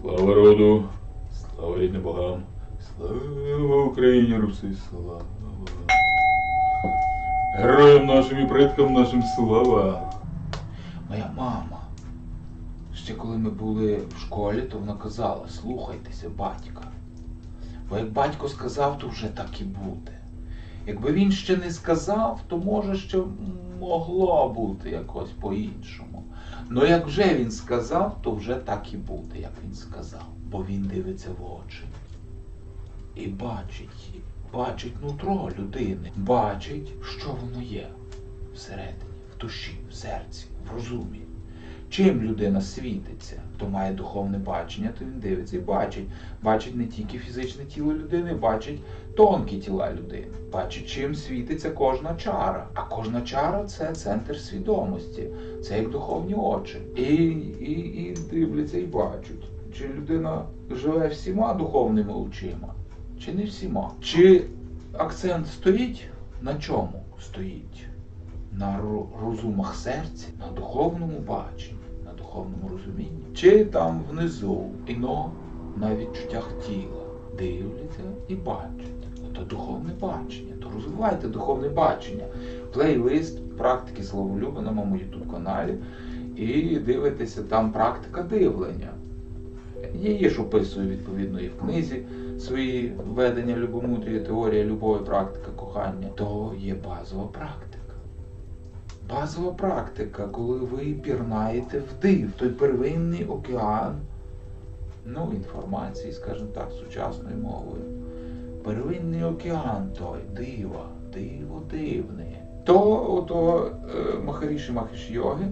Слава роду, слава рідним богам, слава Україні, Руси, слава. Героям нашим і предкам нашим слава. Моя мама. Ще коли ми були в школі, то вона казала, слухайтеся батька. Бо як батько сказав, то вже так і буде. Якби він ще не сказав, то може ще могло бути якось по-іншому. Ну як вже він сказав, то вже так і буде, як він сказав. Бо він дивиться в очі і бачить, бачить нутро людини, бачить, що воно є всередині, в душі, в серці, в розумі. Чим людина світиться, хто має духовне бачення, то він дивиться і бачить. Бачить не тільки фізичне тіло людини, бачить тонкі тіла людини. Бачить, чим світиться кожна чара. А кожна чара це центр свідомості, це як духовні очі. І, і, і дивляться і бачать, чи людина живе всіма духовними очима, чи не всіма. Чи акцент стоїть? На чому стоїть? На розумах серця, на духовному баченні, на духовному розумінні, чи там внизу, іно на відчуттях тіла дивляться і бачать. Ото духовне бачення, то розвивайте духовне бачення. Плейлист практики словолюба на моєму ютуб каналі. І дивитеся там практика дивлення. Її ж описую відповідно і в книзі свої ведення любомудрія, теорія любові, практика кохання. То є базова практика. Базова практика, коли ви пірнаєте в див, той первинний океан, ну, інформації, скажімо так, сучасною мовою. Первинний океан той, дива, диво дивне. То ото е, Махаріші Махаріші йоги,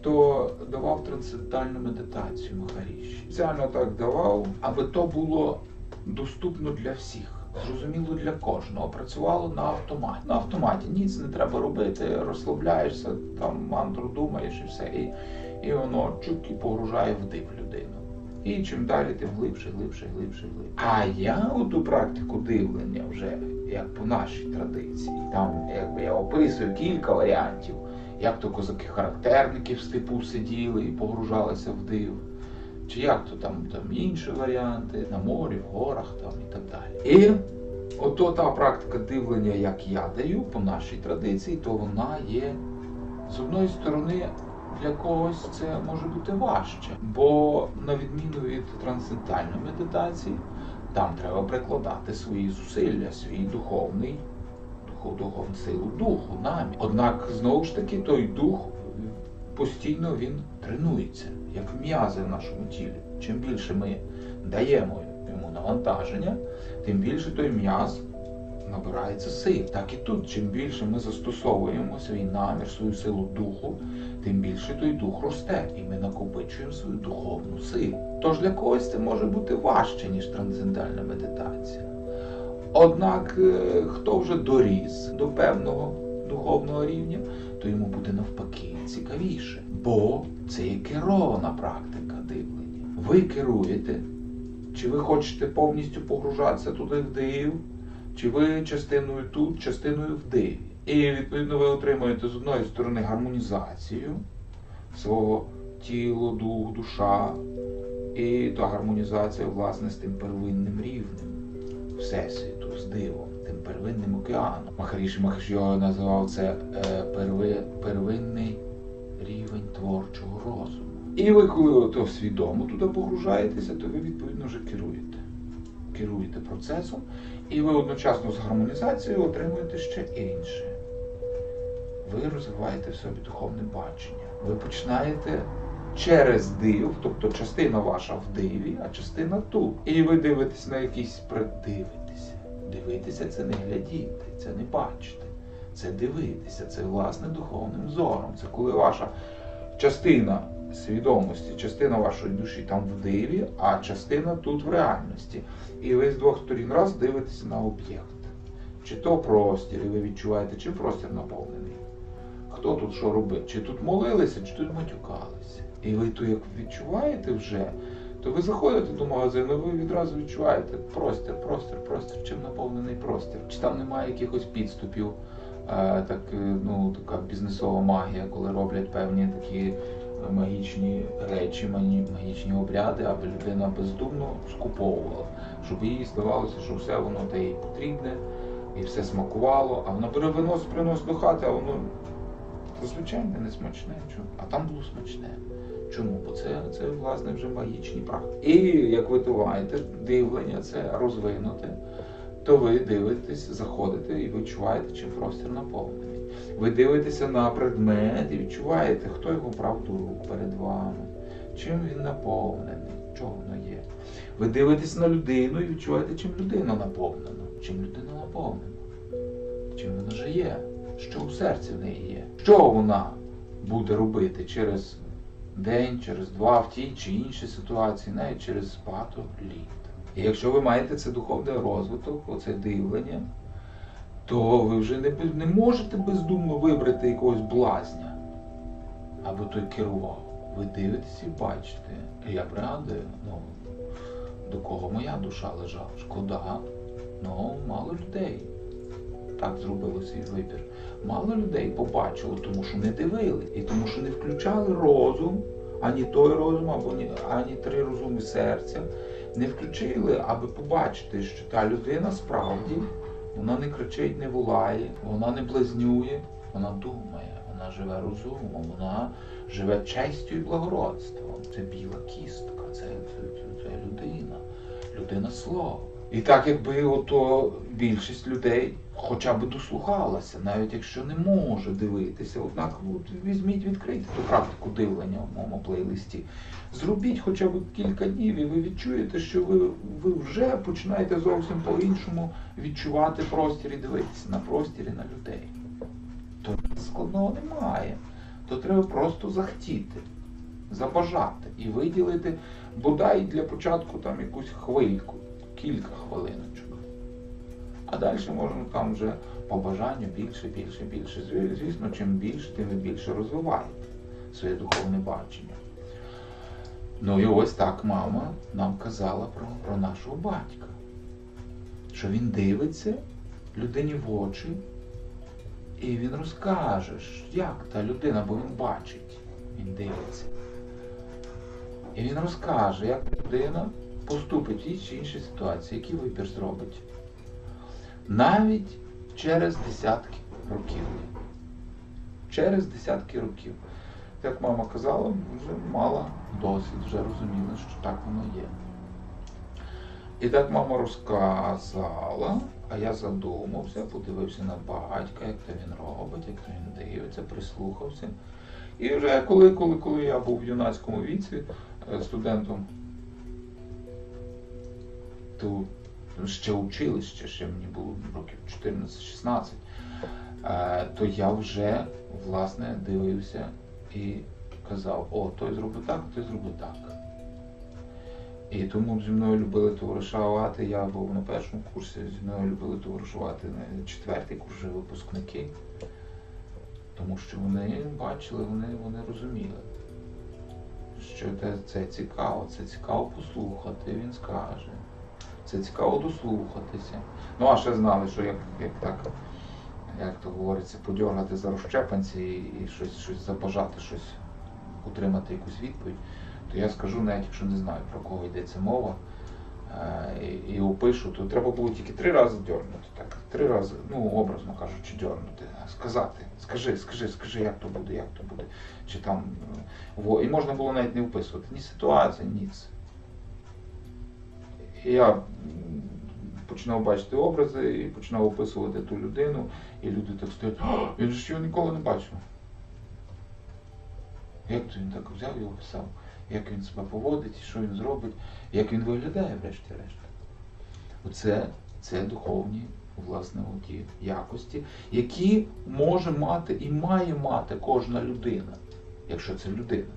то давав трансцендентальну медитацію Махаріші. Спеціально так давав, аби то було доступно для всіх. Зрозуміло для кожного, працювало на автоматі. На автоматі ніц не треба робити, розслабляєшся, там мантру думаєш і все. І, і воно чук і погружає в див людину. І чим далі, тим глибше, глибше, глибше, глибше. А я оту практику дивлення вже, як по нашій традиції, там якби я описую кілька варіантів, як то козаки-характерники в степу сиділи і погружалися в див. Чи як то там, там інші варіанти, на морі, в горах там і так далі. І ото та практика дивлення, як я даю по нашій традиції, то вона є з одної сторони для когось це може бути важче, бо на відміну від трансцендентальної медитації, там треба прикладати свої зусилля, свій духовний, духов, духовну силу духу, намір. Однак знову ж таки той дух постійно він тренується, як м'язи в нашому тілі. Чим більше ми даємо йому навантаження, тим більше той м'яз набирається сил. Так і тут, чим більше ми застосовуємо свій намір, свою силу духу, тим більше той дух росте, і ми накопичуємо свою духовну силу. Тож для когось це може бути важче, ніж трансцендентальна медитація. Однак, е, хто вже доріс до певного духовного рівня, то йому буде навпаки цікавіше. Бо це є керована практика дивлення. Ви керуєте, чи ви хочете повністю погружатися туди в див, чи ви частиною тут, частиною в диві. І відповідно ви отримуєте з одної сторони гармонізацію свого тіла, дух, душа, і та гармонізація, власне, з тим первинним рівнем Всесвіту, з дивом, тим первинним океаном. Махаріші Махашйога називав це е, перви, первинний рівень творчого розуму. І ви, коли то свідомо туди погружаєтеся, то ви відповідно вже керуєте. Керуєте процесом, і ви одночасно з гармонізацією отримуєте ще інше. Ви розвиваєте в собі духовне бачення. Ви починаєте через див, тобто частина ваша в диві, а частина тут. І ви дивитесь на якийсь придивитеся. Дивитися це не глядіти, це не бачити. Це дивитися, це власне духовним зором. Це коли ваша частина свідомості, частина вашої душі там в диві, а частина тут в реальності. І ви з двох сторін раз дивитеся на об'єкт. Чи то простір, і ви відчуваєте, чим простір наповнений. Хто тут що робив? Чи тут молилися, чи тут матюкалися. І ви то як відчуваєте вже, то ви заходите до магазину, ви відразу відчуваєте простір, простір, простір, чим наповнений простір. Чи там немає якихось підступів, е, так, е, ну, така бізнесова магія, коли роблять певні такі магічні речі, магічні обряди, аби людина бездумно скуповувала, щоб їй здавалося, що все воно те їй потрібне і все смакувало, а вона бере винос, приносить до хати, а воно це звичайно не смачне. Чому? А там було смачне. Чому? Бо це, це власне вже магічні практики. І як ви маєте дивлення, це розвинуте, то ви дивитесь, заходите і відчуваєте, чим простір наповнений. Ви дивитеся на предмет і відчуваєте, хто його брав до рук перед вами, чим він наповнений, чого воно є. Ви дивитесь на людину і відчуваєте, чим людина наповнена, чим людина наповнена, чим вона живе, що у серці в неї є, що вона буде робити через день, через два в тій чи іншій ситуації, навіть через багато літ. І якщо ви маєте це духовний розвиток, оце дивлення, то ви вже не, не можете бездумно вибрати якогось блазня, аби той керував. Ви дивитесь і бачите. Я пригадую, ну, до кого моя душа лежала. Шкода, ну, мало людей. Так зробили свій вибір. Мало людей побачило, тому що не дивили, і тому що не включали розум, ані той розум, або ні, ані три розуми серця. Не включили, аби побачити, що та людина справді вона не кричить, не волає, вона не блазнює, вона думає, вона живе розумом, вона живе честю і благородством. Це біла кістка, це, це, це людина, людина слова. І так якби ото більшість людей хоча б дослухалася, навіть якщо не може дивитися, однак от візьміть, відкрийте ту практику дивлення в моєму плейлисті. Зробіть хоча б кілька днів, і ви відчуєте, що ви, ви вже починаєте зовсім по-іншому відчувати простір і дивитися на простір і на людей. То складного немає. То треба просто захотіти, забажати і виділити бодай для початку там якусь хвильку, кілька хвилиночок. А далі можна там вже по бажанню більше, більше, більше. Звісно, чим більше, тим ви більше розвиваєте своє духовне бачення. Ну і ось так мама нам казала про, про нашого батька. Що він дивиться людині в очі, і він розкаже, як та людина, бо він бачить, він дивиться. І він розкаже, як людина поступить в тій чи іншій ситуації, який вибір зробить. Навіть через десятки років. Через десятки років. Як мама казала, вже мала досвід, вже розуміла, що так воно є. І так мама розказала, а я задумався, подивився на батька, як то він робить, як то він дивиться, прислухався. І вже коли, коли, коли я був в юнацькому віці е, студентом, то ще училище, ще мені було років 14-16, е, то я вже власне дивився і казав, о, той зробить так, той зробить так. І тому зі мною любили товаришувати. Я був на першому курсі, зі мною любили товаришувати на четвертий курс випускники. Тому що вони бачили, вони, вони розуміли, що це, це цікаво, це цікаво послухати, він скаже. Це цікаво дослухатися. Ну а ще знали, що як, як так, як то говориться, подьоргати за розщепанці і, щось, щось забажати, щось отримати якусь відповідь, то я скажу, навіть якщо не знаю про кого йдеться мова, е, і, і опишу, то треба було тільки три рази дьорнути. Так, три рази, ну образно кажучи, дьорнути, сказати, скажи, скажи, скажи, як то буде, як то буде. Чи там, во, і можна було навіть не вписувати ні ситуація, ніц. Я починав бачити образи і починав описувати ту людину, і люди так стоять, він ж його ніколи не бачив. Як то він так взяв і описав, як він себе поводить, що він зробить, як він виглядає, врешті-решт. Оце це духовні, власне, оті якості, які може мати і має мати кожна людина, якщо це людина.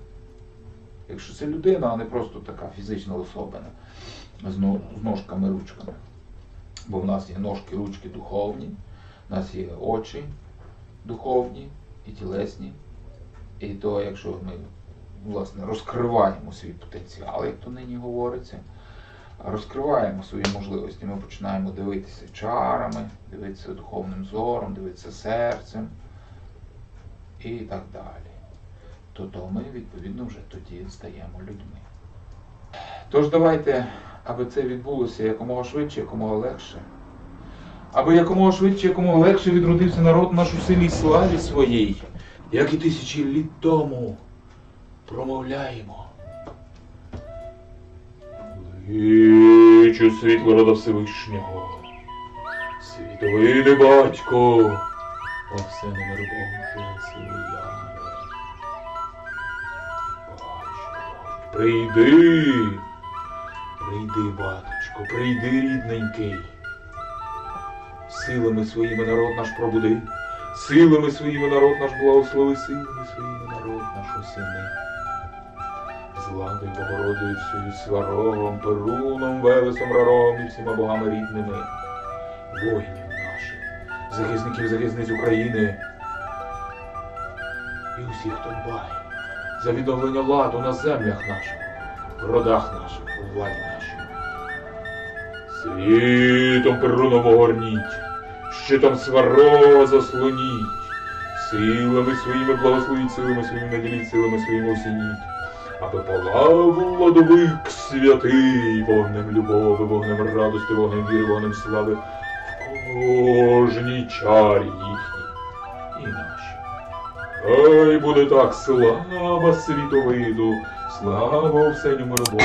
Якщо це людина, а не просто така фізична особина з, ножками, ручками. Бо в нас є ножки, ручки духовні, в нас є очі духовні і тілесні. І то, якщо ми власне розкриваємо свій потенціал, як то нині говориться, розкриваємо свої можливості, ми починаємо дивитися чарами, дивитися духовним зором, дивитися серцем і так далі. то, то ми відповідно вже тоді стаємо людьми. Тож давайте, аби це відбулося якомога швидше, якомога легше. Аби якомога швидше, якомога легше відродився народ наш у силі славі своїй, як і тисячі літ тому промовляємо. Кличу світло рода Всевишнього, світовиди батько, о все Боже, сили прийди, прийди, баточко, прийди, рідненький. Силами своїми народ наш пробуди, силами своїми народ наш благослови, силами своїми народ наш осяни. З Владою Богородицею, Сварогом, Перуном, Велесом, Раром і всіма богами рідними, воїнів наших, захисників захисниць України і усіх, хто дбає за відновлення ладу на землях наших, в родах наших, у владі нашій. Світом Перуном огорніть, щитом Сварога заслоніть, силами своїми благословіть, силами своїми наділіть, силами своїми осініть аби палав владовик святий, вогнем любови, вогнем радости, вогнем віри, вогнем слави в кожній чарі їхній і нашій. Хай буде так слава світовиду, слава всеньому рабову,